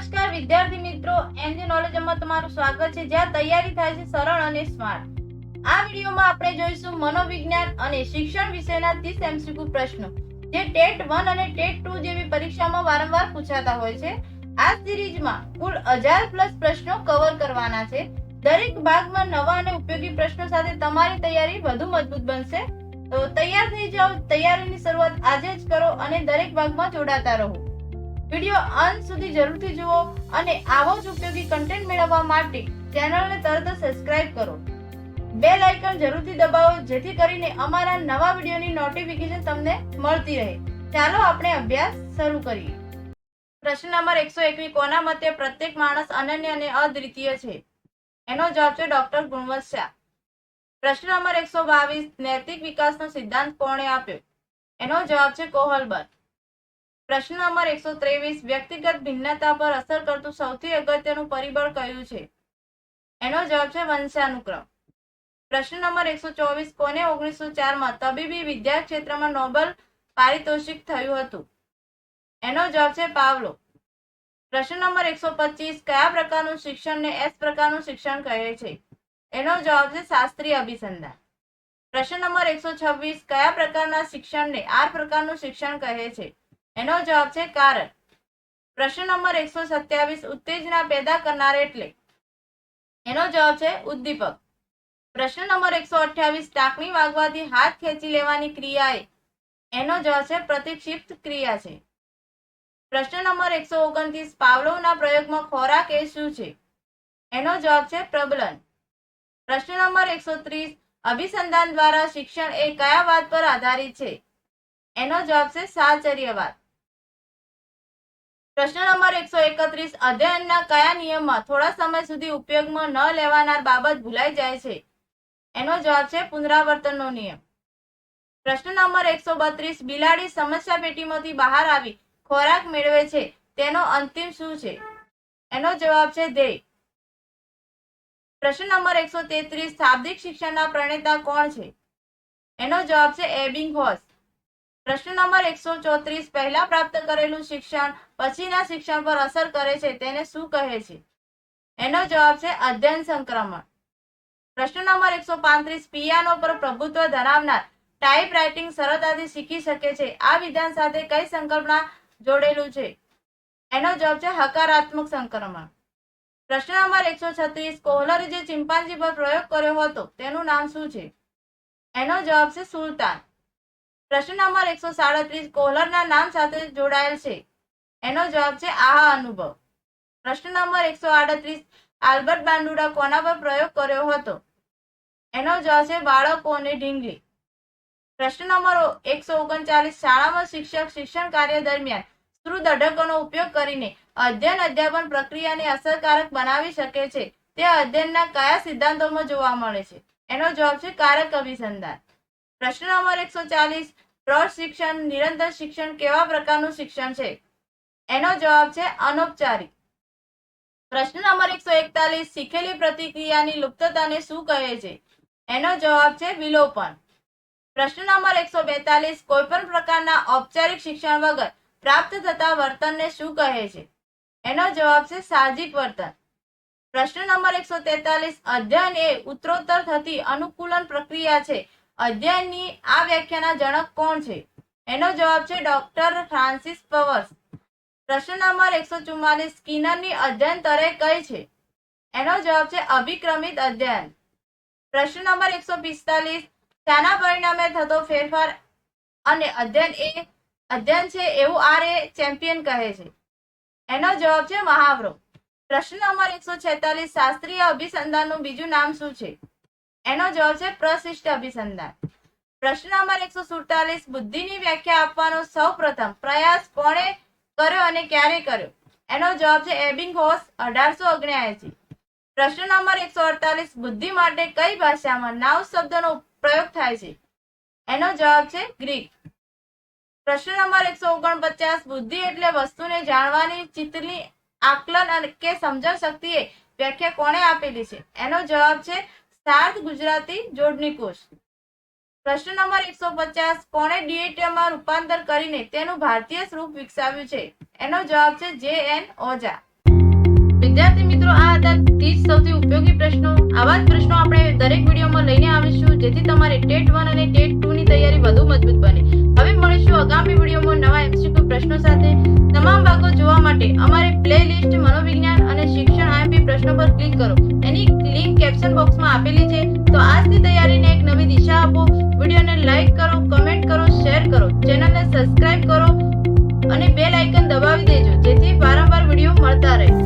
નમસ્કાર વિદ્યાર્થી મિત્રો, એનજી નોલેજમાં તમારું સ્વાગત છે. જ્યાં તૈયારી થાય છે સરળ અને સ્માર્ટ. આ વિડીયોમાં આપણે જોઈશું મનોવિજ્ઞાન અને શિક્ષણ વિષયના 30 એમસીક્યુ પ્રશ્નો, જે ટેટ 1 અને ટેટ 2 જેવી પરીક્ષામાં વારંવાર પૂછાતા હોય છે. આ સિરીઝમાં કુલ 1000 પ્લસ પ્રશ્નો કવર કરવાના છે. દરેક ભાગમાં નવા અને ઉપયોગી પ્રશ્નો સાથે તમારી તૈયારી વધુ મજબૂત બનશે. તો તૈયાર થઈ જાઓ, તૈયારીની શરૂઆત આજે જ કરો અને દરેક ભાગમાં જોડાતા રહો. વિડિયો અંત સુધી જરૂરથી જુઓ અને આવો જ ઉપયોગી કન્ટેન્ટ મેળવવા માટે ચેનલને તરત સબસ્ક્રાઇબ કરો. બેલ આઇકન જરૂરથી દબાવો, જેથી કરીને અમારા નવા વિડીયોની નોટિફિકેશન તમને મળતી રહે. ચાલો આપણે અભ્યાસ શરૂ કરીએ. પ્રશ્ન નંબર એકસો એકવીસ કોના મતે પ્રત્યેક માણસ અનન્ય અને અદ્વિતીય છે? એનો જવાબ છે ડોક્ટર ગુણવંત શાહ. પ્રશ્ન નંબર એકસો બાવીસ, નૈતિક વિકાસનો સિદ્ધાંત કોણે આપ્યો? એનો જવાબ છે કોહલબર. પ્રશ્ન નંબર એકસો ત્રેવીસ, વ્યક્તિગત ભિન્નતા પર અસર કરતું સૌથી અગત્યનું પરિબળ કયું છે? એનો જવાબ છે વંશાનુક્રમ. પ્રશ્ન નંબર એકસો ચોવીસ, કોને ઓગણીસો ચારમાં તબીબી વિદ્યા ક્ષેત્રમાં નોબેલ પારિતોષિક થયું હતું? એનો જવાબ છે પાવલો. પ્રશ્ન નંબર એકસો પચીસ, કયા પ્રકારનું શિક્ષણને એસ પ્રકારનું શિક્ષણ કહે છે? એનો જવાબ છે શાસ્ત્રીય અભિસંધાન. પ્રશ્ન નંબર એકસો છવ્વીસ, કયા પ્રકારના શિક્ષણને આર પ્રકારનું શિક્ષણ કહે છે? એનો જવાબ છે કારણ. પ્રશ્ન નંબર એકસો સત્યાવીસ, ઉત્તેજના પેદા કરનાર એટલે. એનો જવાબ છે ઉદ્દીપક. પ્રશ્ન નંબર એકસો અઠ્યાવીસ, ટાંકણી વાગવાથી હાથ ખેંચી લેવાની ક્રિયા એનો જવાબ છે પ્રતિક્ષિપ્ત ક્રિયા છે. પ્રશ્ન નંબર એકસો ઓગણત્રીસ પાવલોના પ્રયોગમાં ખોરાક એ શું છે? એનો જવાબ છે પ્રબલન. પ્રશ્ન નંબર એકસો ત્રીસ, અભિસંધાન દ્વારા શિક્ષણ એ કયા વાત પર આધારિત છે? એનો જવાબ છે સાહચર્યવાદ. પ્રશ્ન નંબર એકસો એકત્રીસ, અધ્યયનના કયા નિયમમાં થોડા સમય સુધી ઉપયોગમાં ન લેવાનાર બાબત ભૂલાઈ જાય છે? એનો જવાબ છે પુનરાવર્તનનો નિયમ. પ્રશ્ન નંબર એકસો બત્રીસ, બિલાડી સમસ્યા પેટીમાંથી બહાર આવી ખોરાક મેળવે છે, તેનો અંતિમ શું છે? એનો જવાબ છે ધ્યેય. પ્રશ્ન નંબર એકસો તેત્રીસ, શાબ્દિક શિક્ષણના પ્રણેતા કોણ છે? એનો જવાબ છે એબિંગ હોસ. પ્રશ્ન નંબર એકસો ચોત્રીસ, પહેલા પ્રાપ્ત કરેલું શિક્ષણ પછીના શિક્ષણ પર અસર કરે છે તેને શું કહે છે? એનો જવાબ છે અધ્યયન સંક્રમણ. પ્રશ્ન નંબર એકસો પાંત્રીસ, પિયાનો પર પ્રભુત્વ ધરાવનાર ટાઈપ રાઇટિંગ સરળતાથી શીખી શકે છે. આ વિધાન સાથે કઈ સંકલ્પના જોડેલું છે? એનો જવાબ છે હકારાત્મક સંક્રમણ. પ્રશ્ન નંબર એકસો છત્રીસ, કોહલરે જે ચિંપાંજી પર પ્રયોગ કર્યો હતો, તેનું નામ શું છે? એનો જવાબ છે સુલતાન. પ્રશ્ન નંબર એકસો સાડત્રીસ, કોહલરના નામ સાથે જોડાયેલ છે. એનો જવાબ છે, આહા અનુભવ. પ્રશ્ન નંબર એકસો આડત્રીસ, આલ્બર્ટ બાંડુડા કોના પર પ્રયોગ કર્યો હતો? એનો જવાબ છે બાળકોને ઢીંગલી. પ્રશ્ન નંબર એકસો ઓગણચાલીસ, શાળામાં શિક્ષક શિક્ષણ કાર્ય દરમિયાન અઢકોનો ઉપયોગ કરીને અધ્યયન, અધ્યાપન પ્રક્રિયાને અસરકારક બનાવી શકે છે. તે અધ્યયનના કયા સિદ્ધાંતોમાં જોવા મળે છે? એનો જવાબ છે, કારક અભિસંધાન. પ્રશ્ન નંબર એકસો ચાલીસ, પ્રૌઢ શિક્ષણ, નિરંતર શિક્ષણ કેવા પ્રકારનું શિક્ષણ છે? એનો જવાબ છે અનૌપચારિક. પ્રશ્ન નંબર એકસો એકતાલીસ, શીખેલી પ્રતિક્રિયાની લુપ્તતાને શું કહે છે? એનો જવાબ છે વિલોપન. પ્રશ્ન નંબર એકસો બેતાલીસ કોઈ પણ પ્રકારના ઔપચારિક શિક્ષણ વગર પ્રાપ્ત થતા વર્તનને શું કહે છે? એનો જવાબ છે સાહજિક વર્તન. પ્રશ્ન નંબર એકસો તેતાલીસ, અધ્યયન એ ઉત્તરોત્તર થતી અનુકૂલન પ્રક્રિયા છે અધ્યયનની આ વ્યાખ્યાના જનક કોણ છે? એનો જવાબ છે ડોક્ટર ફ્રાન્સિસ પવર્સ. પ્રશ્ન નંબર એકસો ચુમ્માલીસ સ્કિનરની અધ્યયન તરે કઈ છે? એનો જવાબ છે અભિક્રમિત અધ્યયન. પ્રશ્ન નંબર એકસો પિસ્તાલીસ, શાના પરિણામે થતો ફેરફાર અને અધ્યયન એ, અધ્યયન છે એવું આર એ ચેમ્પિયન કહે છે. એનો જવાબ છે મહાવરો. પ્રશ્ન નંબર એકસો છેતાલીસ, શાસ્ત્રીય અભિસંધાનનું બીજું નામ શું છે? એનો જવાબ છે પ્રશિષ્ટ અભિસંધાન. પ્રશ્ન નંબર એકસો સુડતાલીસ, બુદ્ધિની વ્યાખ્યા આપવાનો સૌ પ્રથમ પ્રયાસ કોણે કર્યો અને ક્યારે કર્યો? એનો જવાબ છે એબિંગ હોસ અઢારસો ઓગણ્યાએસી પ્રશ્ન નંબર એકસો અડતાલીસ, બુદ્ધિ માટે કઈ ભાષામાં નાવ શબ્દનો પ્રયોગ થાય છે? એનો જવાબ છે ગ્રીક. પ્રશ્ન નંબર એકસો ઓગણપચાસ, બુદ્ધિ એટલે વસ્તુને જાણવાની ચિત્તની આકલન કે સમજણ શક્તિએ વ્યાખ્યા કોણે આપેલી છે? એનો જવાબ છે સાર્થ ગુજરાતી જોડણી કોષ. પ્રશ્ન નંબર એકસો પચાસ, કોણે ડીએટીએમાં રૂપાંતર કરીને તેનું ભારતીય સ્વરૂપ વિકસાવ્યું છે? એનો જવાબ છે જે એન ઓઝા. વિદ્યાર્થી મિત્રો, આ હતા ત્રીસ સૌથી ઉપયોગી પ્રશ્નો. આવા જ પ્રશ્નો આપણે દરેક વિડીયોમાં લઈને આવીશું, જેથી તમારે ટેટ વન અને ટેટ ટુ ની તૈયારી વધુ મજબૂત બને. હવે મળીશું આગામી વિડીયોમાં નવા એમસીક્યુ પ્રશ્નો સાથે. તમામ ભાગો જોવા માટે અમારી પ્લે લિસ્ટ મનોવિજ્ઞાન અને શિક્ષણ આઈએમપી પ્રશ્નો પર ક્લિક કરો. એની કેપ્શન બોક્સમાં આપેલી છે. તો આજની તૈયારીને એક નવી દિશા આપો. વિડીયોને લાઈક કરો કમેન્ટ કરો શેર કરો. ચેનલને સબસ્ક્રાઇબ કરો અને બેલ આઇકન દબાવી દેજો, જેથી વારંવાર વીડિયો મળતા રહે.